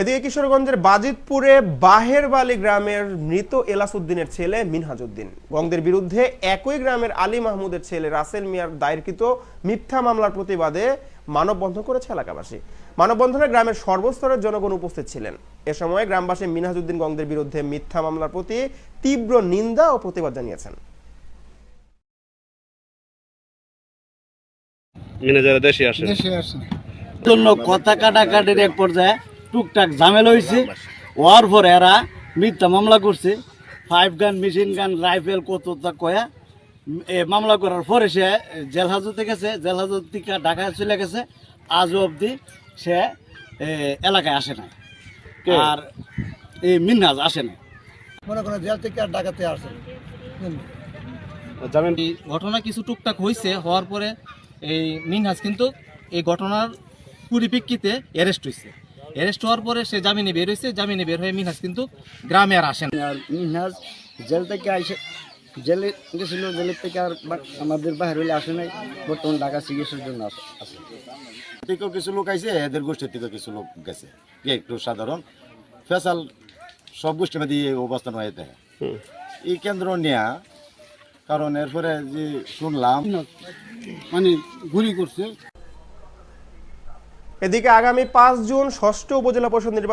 এদিকে কিশোরগঞ্জের বাজিতপুরে বাহেরবালি গ্রামের মৃত এলাসউদ্দিনের ছেলে মিনহাজউদ্দিন। গংদের বিরুদ্ধে একই গ্রামের আলী মাহমুদের ছেলে রাসেল মিয়ার দায়েরকৃত মিথ্যা মামলার প্রতিবাদে মানববন্ধন করেছে এলাকাবাসী। মানববন্ধনে গ্রামের সর্বস্তরের জনগণ উপস্থিত ছিলেন। এ সময় গ্রামবাসী মিনহাজউদ্দিন গংদের বিরুদ্ধে মিথ্যা মামলার প্রতি তীব্র নিন্দা ও প্রতিবাদ জানিয়েছেন। দেশে আসে জন্য কথা কাটাকাটির এক পর্যায়ে টুকটাক ঝামেলা হয়েছে হওয়ার পর এরা মিথ্যা মামলা করছে। ফাইভ গান মেশিন গান রাইফেল কত তা কয়া। এ মামলা করার পরে সে জেল হাজতে গেছে। জেল হাজত থেকে ঢাকায় চলে গেছে। আজও অবধি সে এলাকায় আসে না আর এই মিনহাজ আসে না মনে করেন জেল থেকে আর ডাকাতে আসে জামিন ঘটনা কিছু টুকটাক হয়েছে হওয়ার পরে এই মিনহাজ কিন্তু এই ঘটনার পরিপ্রেক্ষিতে অ্যারেস্ট হয়েছে অ্যারেস্ট হওয়ার পরে সে জামিনে বের হয়েছে। জামিনে বের হয়ে মিনহাজ কিন্তু গ্রামে আর আসেন। আর মিনহাজ জেল থেকে আইসে জেলে গেছিল জেলের থেকে আর বা- আমাদের বাইরে হলে আসে নাই। বর্তমান ঢাকা চিকিৎসার জন্য আসে থেকেও কিছু লোক আইছে এদের গোষ্ঠীর থেকে কিছু লোক গেছে। কি একটু সাধারণ ফেসাল সব গোষ্ঠীর মধ্যে এই অবস্থান হয়ে থাকে। এই কেন্দ্র নেয়া কারণ এরপরে যে শুনলাম মানে গুলি করছে। এদিকে আগামী পাঁচ জুন ষষ্ঠ উপজেলা পরিষদ নির্বাচন